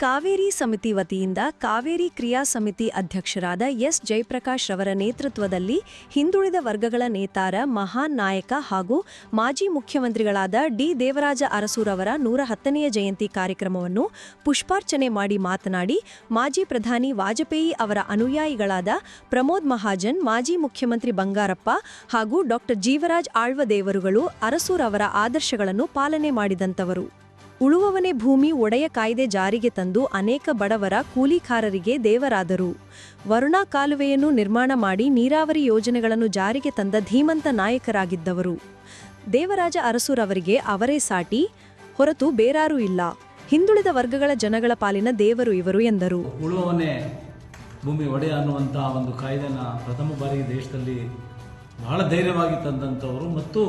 ಕಾವೇರಿ ಸಮಿತಿ ವತಿಯಿಂದ ಕಾವೇರಿ ಕ್ರಿಯಾ ಸಮಿತಿ ಅಧ್ಯಕ್ಷರಾದ ಎಸ್ ಜಯಪ್ರಕಾಶ್ ರವರ ನೇತೃತ್ವದಲ್ಲಿ ಹಿಂದುಳಿದ ವರ್ಗಗಳ ನೇತಾರ ಮಹಾನ್ ನಾಯಕ ಹಾಗೂ ಮಾಜಿ ಮುಖ್ಯಮಂತ್ರಿಗಳಾದ ಡಿ ದೇವರಾಜ ಅರಸೂರವರ ನೂರ ಹತ್ತನೆಯ ಜಯಂತಿ ಕಾರ್ಯಕ್ರಮವನ್ನು ಪುಷ್ಪಾರ್ಚನೆ ಮಾಡಿ ಮಾತನಾಡಿ, ಮಾಜಿ ಪ್ರಧಾನಿ ವಾಜಪೇಯಿ ಅವರ ಅನುಯಾಯಿಗಳಾದ ಪ್ರಮೋದ್ ಮಹಾಜನ್, ಮಾಜಿ ಮುಖ್ಯಮಂತ್ರಿ ಬಂಗಾರಪ್ಪ ಹಾಗೂ ಡಾಕ್ಟರ್ ಜೀವರಾಜ್ ಆಳ್ವದೇವರುಗಳು ಅರಸೂರವರ ಆದರ್ಶಗಳನ್ನು ಪಾಲನೆ ಮಾಡಿದಂತವರು ಉಳುವವನೇ ಭೂಮಿ ಒಡೆಯ ಕಾಯ್ದೆ ಜಾರಿಗೆ ತಂದು ಅನೇಕ ಬಡವರ ಕೂಲಿಕಾರರಿಗೆ ದೇವರಾದರು. ವರುಣಾ ಕಾಲುವೆಯನ್ನು ನಿರ್ಮಾಣ ಮಾಡಿ ನೀರಾವರಿ ಯೋಜನೆಗಳನ್ನು ಜಾರಿಗೆ ತಂದ ಧೀಮಂತ ನಾಯಕರಾಗಿದ್ದವರು. ದೇವರಾಜ ಅರಸುರವರಿಗೆ ಅವರೇ ಸಾಟಿ, ಹೊರತು ಬೇರಾರೂ ಇಲ್ಲ. ಹಿಂದುಳಿದ ವರ್ಗಗಳ ಜನಗಳ ಪಾಲಿನ ದೇವರು ಇವರು ಎಂದರು. ಉಳುವವನೇ ಭೂಮಿ ಒಡೆಯ ಅನ್ನುವಂಥ ಒಂದು ಕಾಯ್ದೆನ ಪ್ರಥಮ ಬಾರಿಗೆ ದೇಶದಲ್ಲಿ ಬಹಳ ಧೈರ್ಯವಾಗಿ ತಂದಂಥವರು ಮತ್ತು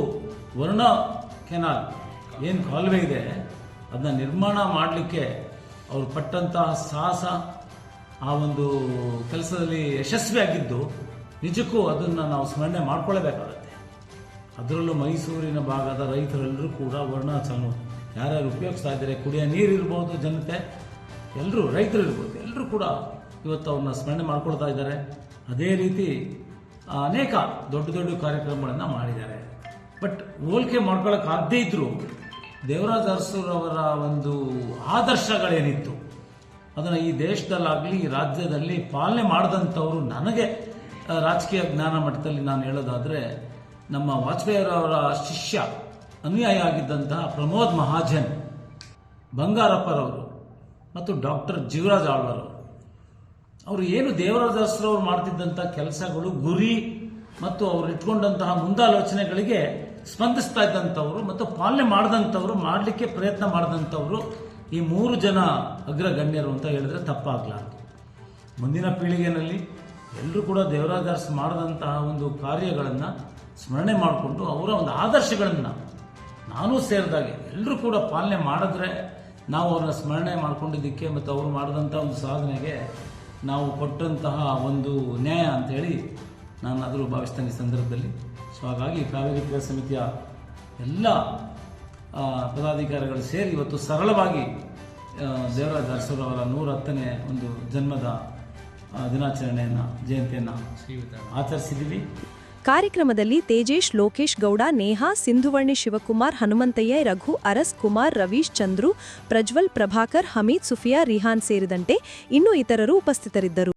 ವರುಣ ಕೆನಾಲ್ ಏನು ಕಾಲುವೆ ಇದೆ ಅದನ್ನ ನಿರ್ಮಾಣ ಮಾಡಲಿಕ್ಕೆ ಅವರು ಪಟ್ಟಂತಹ ಸಾಹಸ ಆ ಒಂದು ಕೆಲಸದಲ್ಲಿ ಯಶಸ್ವಿಯಾಗಿದ್ದು ನಿಜಕ್ಕೂ ಅದನ್ನು ನಾವು ಸ್ಮರಣೆ ಮಾಡ್ಕೊಳ್ಳೇಬೇಕಾಗತ್ತೆ ಅದರಲ್ಲೂ ಮೈಸೂರಿನ ಭಾಗದ ರೈತರೆಲ್ಲರೂ ಕೂಡ ವರ್ಣಾಚಲನ. ಯಾರ್ಯಾರು ಉಪಯೋಗಿಸ್ತಾ ಇದ್ದಾರೆ? ಕುಡಿಯೋ ನೀರು ಇರ್ಬೋದು ಜನತೆ ಎಲ್ಲರೂ ರೈತರು ಇರ್ಬೋದು ಎಲ್ಲರೂ ಕೂಡ ಇವತ್ತು ಅವ್ರನ್ನ ಸ್ಮರಣೆ ಮಾಡ್ಕೊಳ್ತಾ ಇದ್ದಾರೆ. ಅದೇ ರೀತಿ ಅನೇಕ ದೊಡ್ಡ ದೊಡ್ಡ ಕಾರ್ಯಕ್ರಮಗಳನ್ನು ಮಾಡಿದ್ದಾರೆ. ಬಟ್ ಹೋಲಿಕೆ ಮಾಡ್ಕೊಳ್ಳೋಕೆ ಇದ್ದರೂ ದೇವರಾಜ ಅರಸುರವರ ಒಂದು ಆದರ್ಶಗಳೇನಿತ್ತು? ಅದನ್ನು ಈ ದೇಶದಲ್ಲಾಗಲಿ, ಈ ರಾಜ್ಯದಲ್ಲಿ ಪಾಲನೆ ಮಾಡಿದಂಥವರು ನನಗೆ ರಾಜಕೀಯ ಜ್ಞಾನ ಮಟ್ಟದಲ್ಲಿ ನಾನು ಹೇಳೋದಾದರೆ, ನಮ್ಮ ವಾಜಪೇಯಿಯವರ ಶಿಷ್ಯ, ಅನುಯಾಯಿ ಆಗಿದ್ದಂತಹ ಪ್ರಮೋದ್ ಮಹಾಜನ್, ಬಂಗಾರಪ್ಪರವರು ಮತ್ತು ಡಾಕ್ಟರ್ ಜೀವರಾಜ್ ಆಳ್ವರವರು ಅವರು. ಏನು ದೇವರಾಜ ಅರಸರವರು ಮಾಡ್ತಿದ್ದಂಥ ಕೆಲಸಗಳು, ಗುರಿ ಮತ್ತು ಅವರು ಇಟ್ಕೊಂಡಂತಹ ಮುಂದಾಲೋಚನೆಗಳಿಗೆ ಸ್ಪಂದಿಸ್ತಾ ಇದ್ದಂಥವ್ರು ಮತ್ತು ಪಾಲನೆ ಮಾಡಿದಂಥವ್ರು, ಮಾಡಲಿಕ್ಕೆ ಪ್ರಯತ್ನ ಮಾಡಿದಂಥವ್ರು ಈ ಮೂರು ಜನ ಅಗ್ರಗಣ್ಯರು ಅಂತ ಹೇಳಿದ್ರೆ ತಪ್ಪಾಗಲಾರದು ಮುಂದಿನ ಪೀಳಿಗೆಯಲ್ಲಿ ಎಲ್ಲರೂ ಕೂಡ ದೇವರಾದಾಸ್ ಮಾಡಿದಂತಹ ಒಂದು ಕಾರ್ಯಗಳನ್ನು ಸ್ಮರಣೆ ಮಾಡಿಕೊಂಡು ಅವರ ಒಂದು ಆದರ್ಶಗಳನ್ನು ನಾನು ಸೇರಿದಾಗೆ ಎಲ್ಲರೂ ಕೂಡ ಪಾಲನೆ ಮಾಡಿದ್ರೆ ನಾವು ಅವರನ್ನ ಸ್ಮರಣೆ ಮಾಡ್ಕೊಂಡಿದ್ದಕ್ಕೆ ಮತ್ತು ಅವರು ಮಾಡಿದಂಥ ಒಂದು ಸಾಧನೆಗೆ ನಾವು ಕೊಟ್ಟಂತಹ ಒಂದು ನ್ಯಾಯ ಅಂತೇಳಿ ನಾನು ಆದರೂ ಭಾವಿಸ್ತೇನೆ ಸಂದರ್ಭದಲ್ಲಿ. ಸೊ ಹಾಗಾಗಿ ಕಾವೇರಿ ಕ್ರಿಯಾ ಸಮಿತಿಯ ಎಲ್ಲ ಪದಾಧಿಕಾರಿಗಳು ಸೇರಿ ಇವತ್ತು ಸರಳವಾಗಿ ದೇವರಾಜ ಅರಸರವರ ನೂರ ಹತ್ತನೇ ಒಂದು ಜನ್ಮದ ದಿನಾಚರಣೆಯನ್ನು, ಜಯಂತಿಯನ್ನು ಆಚರಿಸಿದ್ದೀವಿ. ಕಾರ್ಯಕ್ರಮದಲ್ಲಿ ತೇಜೇಶ್, ಲೋಕೇಶ್ ಗೌಡ, ನೇಹಾ, ಸಿಂಧುವರ್ಣಿ ಶಿವಕುಮಾರ್, ಹನುಮಂತಯ್ಯ, ರಘು, ಅರಸ್ ಕುಮಾರ್, ರವೀಶ್, ಚಂದ್ರು, ಪ್ರಜ್ವಲ್, ಪ್ರಭಾಕರ್, ಹಮೀದ್, ಸುಫಿಯಾ, ರಿಹಾನ್ ಸೇರಿದಂತೆ ಇನ್ನೂ ಇತರರು ಉಪಸ್ಥಿತರಿದ್ದರು.